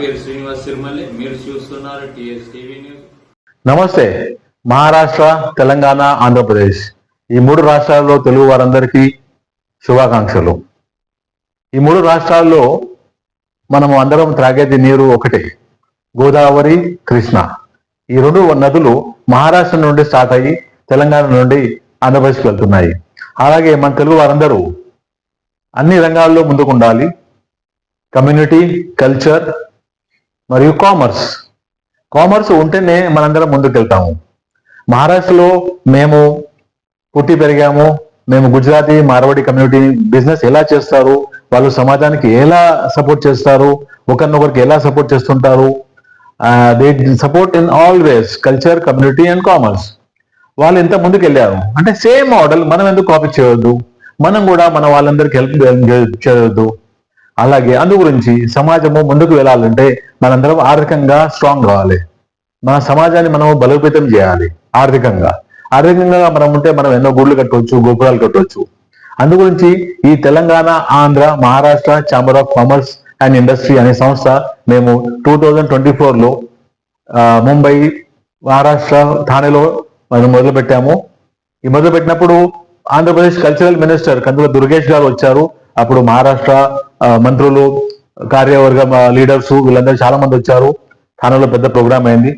పేరు శ్రీనివాస్ మీరు చూస్తున్నారు టీవీ న్యూస్. నమస్తే మహారాష్ట్ర తెలంగాణ ఆంధ్రప్రదేశ్. ఈ మూడు రాష్ట్రాల్లో తెలుగు వారందరికీ శుభాకాంక్షలు. ఈ మూడు రాష్ట్రాల్లో మనము అందరం త్రాగేది నీరు ఒకటే గోదావరి కృష్ణ. ఈ రెండు నదులు మహారాష్ట్ర నుండి స్టార్ట్ అయ్యి తెలంగాణ నుండి ఆంధ్రప్రదేశ్కి వెళ్తున్నాయి. అలాగే మన తెలుగు వారందరూ అన్ని రంగాల్లో ముందుకు ఉండాలి. కమ్యూనిటీ కల్చర్ మరియు కామర్స్ కామర్స్ ఉంటేనే మనందరం ముందుకు వెళ్తాము మహారాష్ట్రలో మేము పుట్టి పెరిగాము. మేము గుజరాతీ మార్వాడి కమ్యూనిటీ బిజినెస్ ఎలా చేస్తారు? వాళ్ళు సమాజానికి ఎలా సపోర్ట్ చేస్తారు? ఒకరినొకరికి ఎలా సపోర్ట్ చేస్తుంటారు? They support in all ways culture community and commerce వాళ్ళు ఎంత ముందుకు వెళ్ళారు అంటే సేమ్ మోడల్ మనం ఎందుకు కాపీ చేయొద్దు? మనం కూడా మన వాళ్ళందరికీ హెల్ప్ చేయొద్దు. అలాగే అందు గురించి సమాజము ముందుకు వెళ్ళాలంటే మనందరం ఆర్థికంగా స్ట్రాంగ్ కావాలి. మన సమాజాన్ని మనం బలోపేతం చేయాలి ఆర్థికంగా. ఆర్థికంగా మనం ఉంటే మనం ఎన్నో గుళ్ళు కట్టవచ్చు గోపురాలు కట్టవచ్చు. అందు గురించి ఈ Telangana Andhra Maharashtra chamber of commerce and industry అనే సంస్థ మేము టూ థౌజండ్ ట్వంటీ ఫోర్లో ముంబై మహారాష్ట్ర థానేలో మనం మొదలుపెట్టాము. ఈ మొదలుపెట్టినప్పుడు ఆంధ్రప్రదేశ్ కల్చరల్ మినిస్టర్ కందుల దుర్గేష్ గారు వచ్చారు. అప్పుడు మహారాష్ట్ర మంత్రులు కార్యవర్గం లీడర్స్ వీళ్ళందరూ చాలా మంది వచ్చారు. థానాలో పెద్ద ప్రోగ్రామ్ అయింది.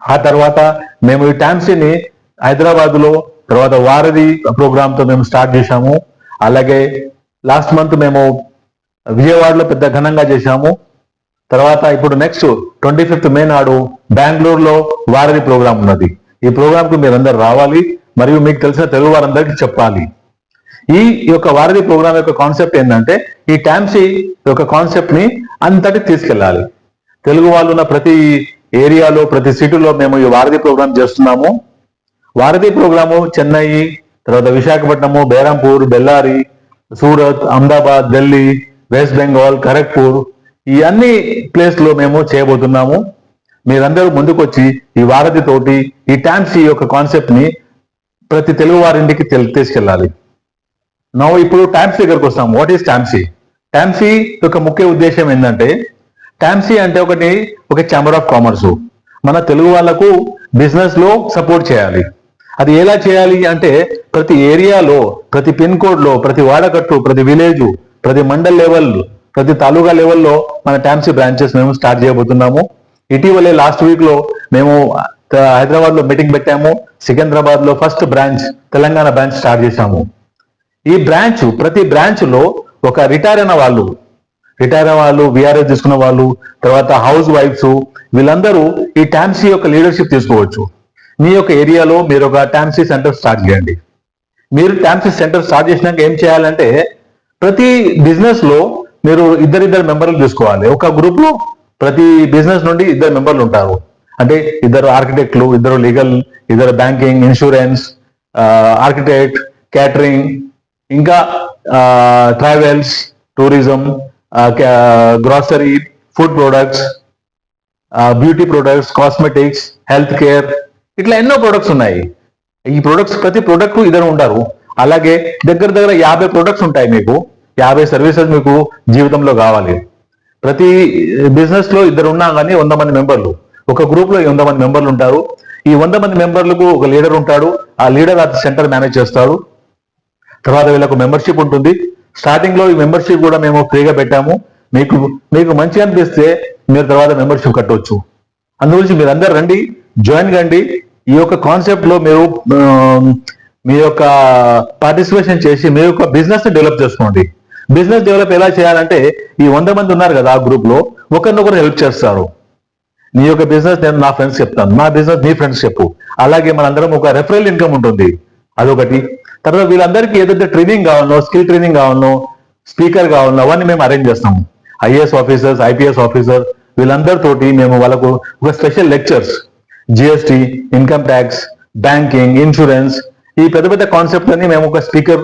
ఆ తర్వాత మేము ఈ టాన్సీని హైదరాబాద్లో తర్వాత వారధి ప్రోగ్రామ్తో మేము స్టార్ట్ చేశాము. అలాగే లాస్ట్ మంత్ మేము విజయవాడలో పెద్ద ఘనంగా చేశాము. తర్వాత ఇప్పుడు నెక్స్ట్ ట్వంటీ ఫిఫ్త్ మే నాడు బెంగళూరులో వారధి ప్రోగ్రామ్ ఉన్నది. ఈ ప్రోగ్రామ్కు మీరందరూ రావాలి. మరియు మీకు తెలిసిన తెలుగు వారందరికీ చెప్పాలి. ఈ యొక్క వారధి ప్రోగ్రామ్ యొక్క కాన్సెప్ట్ ఏంటంటే ఈ టామ్సీ యొక్క కాన్సెప్ట్ని అంతటి తీసుకెళ్ళాలి. తెలుగు వాళ్ళు ఉన్న ప్రతి ఏరియాలో ప్రతి సిటీలో మేము ఈ వారధి ప్రోగ్రామ్ చేస్తున్నాము. వారధి ప్రోగ్రాము చెన్నై తర్వాత విశాఖపట్నము బేరంపూర్ బెల్లారి సూరత్ అహ్మదాబాద్ ఢిల్లీ వెస్ట్ బెంగాల్ ఖరగ్పూర్ ఈ అన్ని ప్లేస్లో మేము చేయబోతున్నాము. మీరందరూ ముందుకొచ్చి ఈ వారధి తోటి ఈ టాన్సీ యొక్క కాన్సెప్ట్ని ప్రతి తెలుగు వారింటికి తీసుకెళ్ళాలి. నవ్వు ఇప్పుడు టాన్సీ దగ్గరకు వస్తాం. వాట్ ఈస్ టాన్సీ టాన్సీ యొక్క ముఖ్య ఉద్దేశం ఏంటంటే టాన్సీ అంటే ఒకటి ఒక ఛాంబర్ ఆఫ్ కామర్స్ మన తెలుగు వాళ్ళకు బిజినెస్లో సపోర్ట్ చేయాలి. అది ఎలా చేయాలి అంటే ప్రతి ఏరియాలో ప్రతి పిన్ కోడ్లో ప్రతి వాడకట్టు ప్రతి విలేజ్ ప్రతి మండల్ లెవెల్ ప్రతి తాలూకా లెవెల్లో మన టాన్సీ బ్రాంచెస్ మేము స్టార్ట్ చేయబోతున్నాము. ఇటీవలే లాస్ట్ వీక్లో మేము హైదరాబాద్లో మీటింగ్ పెట్టాము. సికింద్రాబాద్లో first branch Telangana branch start చేశాము. ఈ బ్రాంచ్ ప్రతి బ్రాంచ్లో ఒక రిటైర్ అయిన వాళ్ళు రిటైర్ అయిన వాళ్ళు విఆర్ఎస్ తీసుకున్న వాళ్ళు తర్వాత హౌస్ వైఫ్స్ వీళ్ళందరూ ఈ టాన్సీ యొక్క లీడర్షిప్ తీసుకోవచ్చు. మీ యొక్క ఏరియాలో మీరు ఒక టాన్సీ సెంటర్ స్టార్ట్ చేయండి. మీరు టాన్సీ సెంటర్ స్టార్ట్ చేసినాక ఏం చేయాలంటే ప్రతి బిజినెస్లో మీరు ఇద్దరిద్దరు మెంబర్లు తీసుకోవాలి. ఒక గ్రూప్లో ప్రతి బిజినెస్ నుండి ఇద్దరు మెంబర్లు ఉంటారు. అంటే ఇద్దరు ఆర్కిటెక్ట్లు ఇద్దరు లీగల్ ఇద్దరు బ్యాంకింగ్ ఇన్సూరెన్స్ ఆర్కిటెక్ట్ క్యాటరింగ్ ఇంకా travels tourism grocery food products beauty products cosmetics health care ఇట్లా ఎన్నో ప్రొడక్ట్స్ ఉన్నాయి. ఈ ప్రొడక్ట్స్ ప్రతి ప్రొడక్ట్ ఇద్దరు ఉంటారు. అలాగే దగ్గర దగ్గర యాభై ప్రొడక్ట్స్ ఉంటాయి మీకు. యాభై సర్వీసెస్ మీకు జీవితంలో కావాలి. ప్రతి బిజినెస్లో ఇద్దరు ఉన్నా కానీ వంద మంది మెంబర్లు. ఒక గ్రూప్లో వంద మంది మెంబర్లు ఉంటారు. ఈ వంద మంది మెంబర్లకు ఒక లీడర్ ఉంటాడు. ఆ లీడర్ ఆ సెంటర్ మేనేజ్ చేస్తాడు. తర్వాత వీళ్ళకు మెంబర్షిప్ ఉంటుంది. స్టార్టింగ్లో ఈ మెంబర్షిప్ కూడా మేము ఫ్రీగా పెట్టాము. మీకు మీకు మంచిగా అనిపిస్తే మీరు తర్వాత మెంబర్షిప్ కట్టవచ్చు అందుగురించి మీరు అందరు రండి జాయిన్ కండి. ఈ యొక్క కాన్సెప్ట్లో మీరు మీ యొక్క పార్టిసిపేషన్ చేసి మీ యొక్క బిజినెస్ డెవలప్ చేసుకోండి. బిజినెస్ డెవలప్ ఎలా చేయాలంటే ఈ వంద మంది ఉన్నారు కదా ఆ గ్రూప్లో ఒకరినొకరు హెల్ప్ చేస్తారు. నీ యొక్క బిజినెస్ నేను నా ఫ్రెండ్స్ చెప్తాను. నా బిజినెస్ నీ ఫ్రెండ్స్ చెప్పు. అలాగే మనందరం ఒక రెఫరల్ ఇన్కమ్ ఉంటుంది. అదొకటి. తర్వాత వీళ్ళందరికీ ఏదైతే ట్రైనింగ్ కావాలనో స్కిల్ ట్రైనింగ్ కావాలనో స్పీకర్ కావాలనో అవన్నీ మేము అరేంజ్ చేస్తాము ఐఏఎస్ ఆఫీసర్స్ ఐపీఎస్ ఆఫీసర్ వీళ్ళందరితోటి మేము వాళ్ళకు ఒక special lectures GST income tax banking insurance ఈ పెద్ద పెద్ద కాన్సెప్ట్ అని మేము ఒక స్పీకర్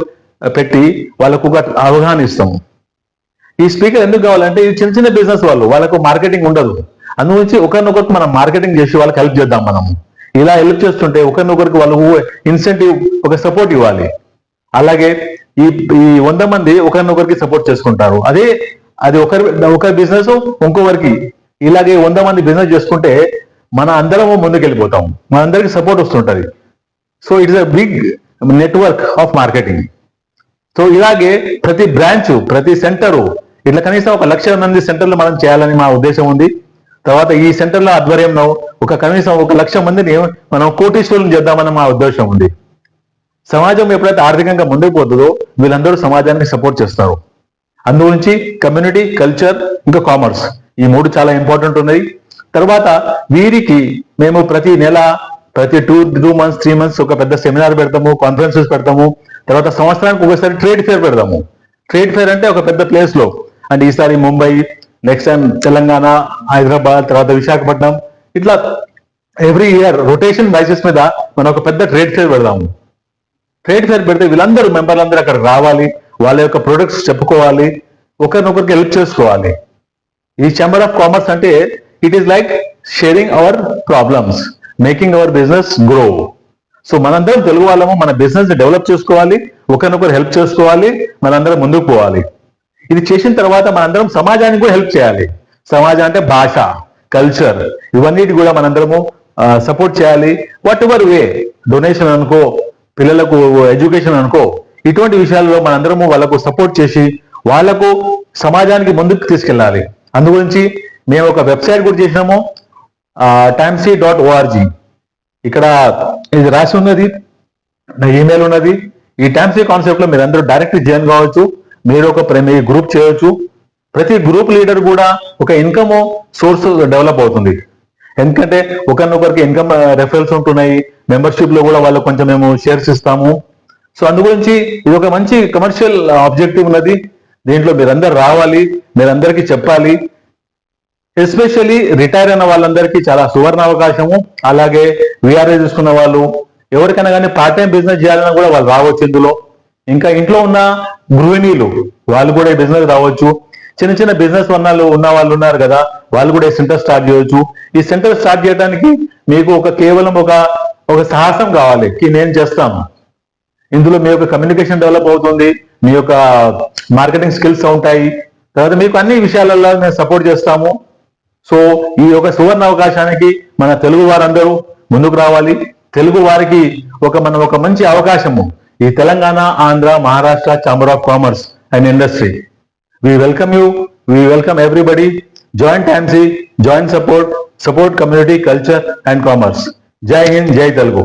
పెట్టి వాళ్ళకు ఒక అవగాహన ఇస్తాము ఈ స్పీకర్ ఎందుకు కావాలంటే ఇది చిన్న చిన్న బిజినెస్ వాళ్ళు వాళ్ళకు మార్కెటింగ్ ఉండదు. అందుగురించి ఒకరినొకరికి మనం మార్కెటింగ్ చేసి వాళ్ళకి హెల్ప్ చేద్దాం మనం. ఇలా హెల్ప్ చేస్తుంటే ఒకరినొకరికి వాళ్ళు ఇన్సెంటివ్ ఒక సపోర్ట్ ఇవ్వాలి. అలాగే ఈ ఈ వంద మంది ఒకరినొకరికి సపోర్ట్ చేసుకుంటారు. అదే అది ఒకరి ఒకరి బిజినెస్ ఇంకొకరికి ఇలాగే వంద మంది బిజినెస్ చేసుకుంటే మన అందరము ముందుకెళ్ళిపోతాం. మన అందరికి సపోర్ట్ వస్తుంటది so it's a big network of marketing so ఇలాగే ప్రతి బ్రాంచ్ ప్రతి సెంటరు ఇట్లా కనీసం ఒక లక్ష మంది సెంటర్లు మనం చేయాలని మా ఉద్దేశం ఉంది. తర్వాత ఈ సెంటర్ల ఆధ్వర్యంలో ఒక కనీసం ఒక లక్ష మందిని మనం కోటీశ్వరులు చేద్దామని మా ఉద్దేశం ఉంది. సమాజం ఎప్పుడైతే ఆర్థికంగా ముందుకు పోతుందో వీళ్ళందరూ సమాజానికి సపోర్ట్ చేస్తారు. అందుగురించి కమ్యూనిటీ కల్చర్ ఇంకా కామర్స్ ఈ మూడు చాలా ఇంపార్టెంట్ ఉన్నాయి తర్వాత వీరికి మేము ప్రతి నెల ప్రతి two two months three months ఒక పెద్ద సెమినార్ పెడతాము కాన్ఫరెన్సెస్ పెడతాము. తర్వాత సంవత్సరానికి ఒకసారి ట్రేడ్ ఫేర్ పెడతాము. ట్రేడ్ ఫేర్ అంటే ఒక పెద్ద ప్లేస్లో అంటే ఈసారి ముంబై నెక్స్ట్ టైం తెలంగాణ హైదరాబాద్ తర్వాత విశాఖపట్నం ఇట్లా ఎవ్రీ ఇయర్ రొటేషన్ బేసిస్ మీద మనం ఒక పెద్ద ట్రేడ్ ఫేర్ పెడదాము. ట్రేడ్ ఫేర్ పెడితే వీళ్ళందరూ మెంబర్లందరూ అక్కడ రావాలి వాళ్ళ యొక్క ప్రొడక్ట్స్ చెప్పుకోవాలి ఒకరినొకరికి హెల్ప్ చేసుకోవాలి. ఈ ఛాంబర్ ఆఫ్ కామర్స్ అంటే it is like sharing our problems making our business grow so మనందరం తెలుగు వాళ్ళము మన బిజినెస్ డెవలప్ చేసుకోవాలి ఒకరినొకరు హెల్ప్ చేసుకోవాలి మనందరం ముందుకు పోవాలి. ఇది చేసిన తర్వాత మనందరం సమాజానికి కూడా హెల్ప్ చేయాలి. సమాజం అంటే భాష కల్చర్ ఇవన్నిటి కూడా మనందరము సపోర్ట్ చేయాలి. వాట్ ఎవర్ వే డొనేషన్ అనుకో పిల్లలకు ఎడ్యుకేషన్ అనుకో ఇటువంటి విషయాల్లో మనందరము వాళ్ళకు సపోర్ట్ చేసి వాళ్ళకు సమాజానికి ముందుకు తీసుకెళ్ళాలి. అందుగురించి మేము ఒక వెబ్సైట్ కూడా చేసినాము టైమ్సీ డాట్ ఓఆర్జీ ఇక్కడ ఇది రాసి ఉన్నది నా ఈమెయిల్ ఉన్నది. ఈ టైమ్సీ కాన్సెప్ట్లో మీరు అందరూ డైరెక్ట్ జాయిన్ కావచ్చు. మీరు ఒక ప్ర- మీ గ్రూప్ చేయొచ్చు. ప్రతి గ్రూప్ లీడర్ కూడా ఒక ఇన్కమ్ సోర్స్ డెవలప్ అవుతుంది. ఎందుకంటే ఒకరినొకరికి ఇన్కమ్ రెఫరల్స్ ఉంటున్నాయి. మెంబర్షిప్లో కూడా వాళ్ళకి కొంచెం మేము షేర్స్ ఇస్తాము. సో అందు గురించి ఇది ఒక మంచి కమర్షియల్ ఆబ్జెక్టివ్ ఉన్నది. దీంట్లో మీరందరూ రావాలి మీరందరికీ చెప్పాలి. ఎస్పెషల్లీ రిటైర్ అయిన వాళ్ళందరికీ చాలా సువర్ణ అవకాశము. అలాగే విఆర్ఏ తీసుకున్న వాళ్ళు ఎవరికైనా కానీ పార్ట్ టైం బిజినెస్ చేయాలన్నా కూడా వాళ్ళు రావచ్చు ఇందులో. ఇంకా ఇంట్లో ఉన్న గృహిణీలు వాళ్ళు కూడా ఈ బిజినెస్ రావచ్చు. చిన్న చిన్న బిజినెస్ వాళ్ళు ఉన్న వాళ్ళు ఉన్నారు కదా వాళ్ళు కూడా ఈ సెంటర్ స్టార్ట్ చేయొచ్చు. ఈ సెంటర్ స్టార్ట్ చేయడానికి మీకు ఒక కేవలం ఒక ఒక సాహసం కావాలి నేను చేస్తాను. ఇందులో మీ యొక్క కమ్యూనికేషన్ డెవలప్ అవుతుంది మీ యొక్క మార్కెటింగ్ స్కిల్స్ ఉంటాయి. తర్వాత మీకు అన్ని విషయాలలో మేము సపోర్ట్ చేస్తాము. సో ఈ యొక్క సువర్ణ అవకాశానికి మన తెలుగు వారందరూ ముందుకు రావాలి. తెలుగు వారికి ఒక మనం ఒక మంచి అవకాశము. ఈ Telangana Andhra Maharashtra chamber of commerce and industry. We welcome you we welcome everybody joint hands joint support support community culture and commerce జై హింద్ జై తెలుగు